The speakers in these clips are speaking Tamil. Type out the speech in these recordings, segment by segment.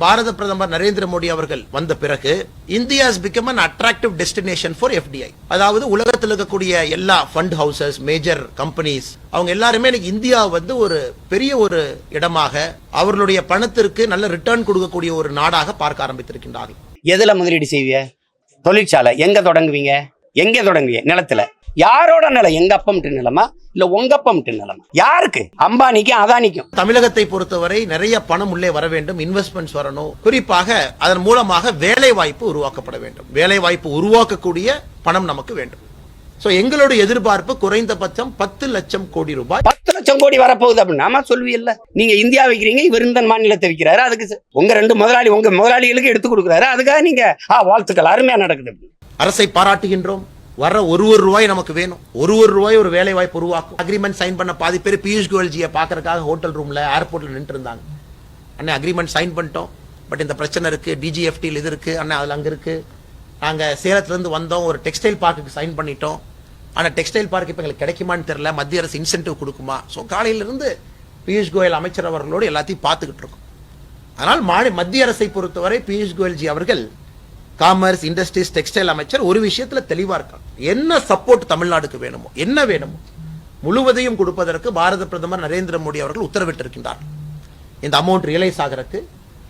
பாரத பிரதமர் நரேந்திர மோடி அவர்கள் வந்த பிறகு India became an attractive destination for FDI அதாவது உலகத்தில் இருக்கக்கூடிய எல்லா ஃபண்ட் ஹவுசஸ் மேஜர் கம்பெனிஸ் அவங்க எல்லாருமே இன்னைக்கு இந்தியா வந்து ஒரு பெரிய ஒரு இடமாக அவர்களுடைய பணத்திற்கு நல்ல ரிட்டர்ன் கொடுக்கக்கூடிய ஒரு நாடாக பார்க்க ஆரம்பித்திருக்கின்றார்கள். எதுல முதலீடு செய்வீங்க? தொழிற்சாலை. எங்க தொடங்குவீங்க? எங்க தொடங்குவீங்க? நிலத்துல. யாரோட நிலம் எங்க அப்பம்ட்டு நிலமா? இல்ல உங்க அப்பம்ட்டு நிலமா? யாருக்கு? அம்பானிக்கும் அதானிக்கும். தமிழகத்தை பொறுத்தவரை நிறைய பணம் உள்ளே வர வேண்டும் இன்வெஸ்ட்மெண்ட்ஸ் வரணும். குறிப்பாக அதன் மூலமாக வேலை வாய்ப்பு உருவாக்கப்பட வேண்டும். வேலை வாய்ப்பு உருவாக்கக்கூடிய பணம் நமக்கு வேண்டும். சோ எங்களுடைய எதிர்பார்ப்பு குறைந்தபட்சம் பத்து லட்சம் கோடி ரூபாய். பத்து லட்சம் கோடி வரப்போகுது அப்படின்னு ஆமா சொல்வீல்ல நீங்க இந்தியா வைக்கிறீங்க இவர் இந்த மாநிலத்தை விற்கிறாரு அதுக்கு உங்க ரெண்டு முதலாளி உங்க முதலாளிகளுக்கு எடுத்து கொடுக்குறாரு அதுக்காக நீங்க ஆ வாழ்த்துக்கள் அருமையா நடக்குது அரசை பாராட்டுகின்றோம். வர ஒரு ஒரு ரூபாய் நமக்கு வேணும். ஒரு ஒரு ரூபாய் ஒரு வேலை வாய்ப்பு உருவாக்கும். அக்ரிமெண்ட் சைன் பண்ண பாதி பேர் பியூஷ் கோயல்ஜியை பார்க்கறதுக்காக ஹோட்டல் ரூம்ல ஏர்போர்ட்ல நின்று இருந்தாங்க. அண்ணே அக்ரிமெண்ட் சைன் பண்ணிட்டோம். பட் இந்த பிரச்சனை இருக்கு. டிஜிஎஃப்டியில் இது இருக்கு. அண்ணே அதில் அங்கே இருக்கு. நாங்கள் சேலத்துலேருந்து வந்தோம். ஒரு டெக்ஸ்டைல் பார்க்குக்கு சைன் பண்ணிட்டோம். ஆனால் டெக்ஸ்டைல் பார்க் இப்போ எங்களுக்கு கிடைக்குமான்னு தெரில மத்திய அரசு இன்சென்டிவ் கொடுக்குமா? ஸோ காலையிலிருந்து பியூஷ் கோயல் அமைச்சர் அவர்களோடு எல்லாத்தையும் பார்த்துக்கிட்டு இருக்கோம். அதனால் மாநில மத்திய அரசை பொறுத்தவரை பியூஷ் கோயல்ஜி அவர்கள் காமர்ஸ் இண்டஸ்ட்ரீஸ் டெக்ஸ்டைல் அமைச்சர் ஒரு விஷயத்துல தெளிவா இருக்காங்க என்ன சப்போர்ட் தமிழ்நாடுக்கு வேணுமோ என்ன வேணுமோ முழுவதையும் கொடுப்பதற்கு பாரத பிரதமர் நரேந்திர மோடி அவர்கள் உத்தரவிட்டிருக்கின்றார். இந்த அமௌண்ட் ரியலைஸ் ஆகிறதுக்கு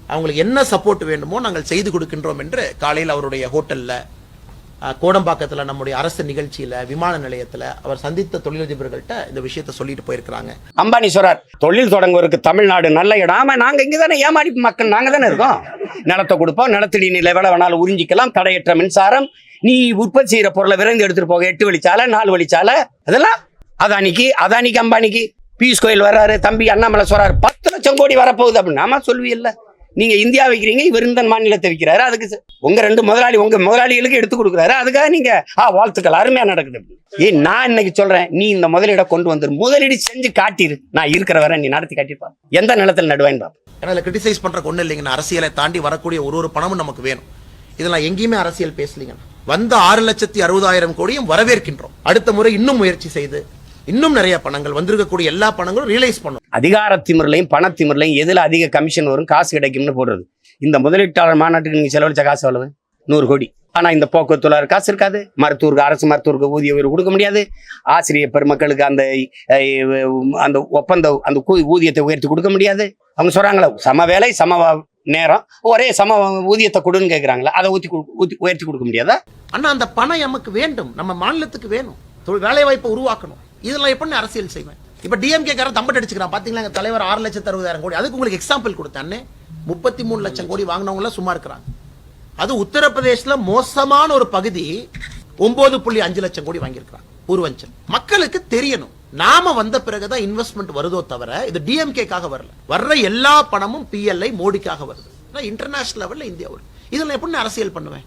அவங்களுக்கு என்ன சப்போர்ட் வேண்டுமோ நாங்கள் செய்து கொடுக்கின்றோம் என்று காலையில் அவருடைய ஹோட்டலில் கோடம்பாக்கத்தில் நம்முடைய அரசு நிகழ்ச்சியில விமான நிலையத்துல அவர் சந்தித்த தொழிலதிபர்கள்ட்ட இந்த விஷயத்தை சொல்லிட்டு போயிருக்கிறாங்க. அம்பானி சொல்றார் தொழில் தொடங்குவதற்கு தமிழ்நாடு நல்ல இடம். நாங்க இங்க தானே ஏமாடி மக்கள் நாங்க தானே இருக்கோம். நிலத்தை கொடுப்போம் நிலத்தடி நிலை வேலை வேணாலும் உறிஞ்சிக்கலாம். தடையற்ற மின்சாரம். நீ உற்பத்தி செய்யற பொருளை விரைந்து எடுத்துட்டு போக. எட்டு வழிச்சாலை நாலு வழிச்சாலை அதெல்லாம் அதானிக்கு அதானிக்கு அம்பானிக்கு. பியூஷ் கோயில் வர்றாரு. தம்பி அண்ணாமலை சொல்றாரு பத்து லட்சம் கோடி வரப்போகுது. அப்படின்னு நாம சொல்வீல்ல நீங்க இந்தியா வைக்கிறீங்க இவர் இந்த மாநிலத்தை வைக்கிறாரு. அதுக்கு உங்க ரெண்டு முதலாளி உங்க முதலாளிகளுக்கு எடுத்து கொடுக்குறாரு. அதுக்காக நீங்க ஆ வாழ்த்துக்கள். அருமையா நடக்குது. ஏ நான் இன்னைக்கு சொல்றேன் நீ இந்த முதலீட கொண்டு வந்துரு. முதலீடு செஞ்சு காட்டிரு. நான் இருக்கிற வரை நீ நடத்தி காட்டிப்பா. எந்த நிலத்தில் நடுவேன் பாப்பா ஏன்னா இதில் கிரிட்டிசைஸ் பண்ற ஒன்றும் இல்லைங்கண்ணா. அரசியலை தாண்டி வரக்கூடிய ஒரு ஒரு பணமும் நமக்கு வேணும். இதெல்லாம் எங்கேயுமே அரசியல் பேசலீங்க வந்த ஆறு லட்சத்தி அறுபதாயிரம் கோடியும் வரவேற்கின்றோம். அடுத்த முறை இன்னும் முயற்சி செய்து இன்னும் நிறைய பணங்கள் வந்திருக்கக்கூடிய எல்லா பணங்களும் ரியலைஸ் பண்ணும் அதிகார திமிரலையும் பண திமிரலையும் எதுல அதிக கமிஷன் வரும் காசு கிடைக்கும்னு போடுறது. இந்த முதலீட்டாளர் மாநாட்டுக்கு நீங்க செலவழிச்ச காசு எவ்வளவு? நூறு கோடி. ஆனா இந்த போக்குவரத்து காசு இருக்காது. மருத்துவருக்கு அரசு மருத்துவருக்கு ஊதிய உயர்வு கொடுக்க முடியாது. ஆசிரியர் பெருமக்களுக்கு அந்த அந்த ஒப்பந்த அந்த ஊதியத்தை உயர்த்தி கொடுக்க முடியாது. அவங்க சொல்றாங்களே சம வேலை சம நேரம். ஒரே சம ஊதியத்தை கொடுன்னு கேக்குறாங்களா அதை கு- ஊத்தி உயர்த்தி கொடுக்க முடியாதா? ஆனா அந்த பணம் நமக்கு வேண்டும். நம்ம மாநிலத்துக்கு வேணும். தொழில் வேலை வாய்ப்பை உருவாக்கணும். இதெல்லாம் எப்படி அரசியல் செய்வேன். இப்போ டிஎம்கே காரன் அடிச்சுக்கிறான். பார்த்தீங்களா எங்க தலைவர் ஆறு லட்சத்து அறுபதாயிரம் கோடி. அதுக்கு உங்களுக்கு எக்ஸாம்பிள் கொடுத்தேன். முப்பத்தி மூணு லட்சம் கோடி வாங்கினவங்களாம் சும்மா இருக்கிறாங்க. அது உத்தரப்பிரதேசில் மோசமான ஒரு பகுதி ஒன்பது புள்ளி அஞ்சு லட்சம் கோடி வாங்கியிருக்கிறாங்க பூர்வஞ்சல். மக்களுக்கு தெரியணும். நாம வந்த பிறகுதான் இன்வெஸ்ட்மெண்ட் வருதோ தவிர இது டிஎம்கேக்காக வரல. வர்ற எல்லா பணமும் பிஎல்ஐ மோடிக்காக வருது. இன்டர்நேஷனல் லெவலில் இந்தியா வரும் இதில் எப்படி அரசியல் பண்ணுவேன்.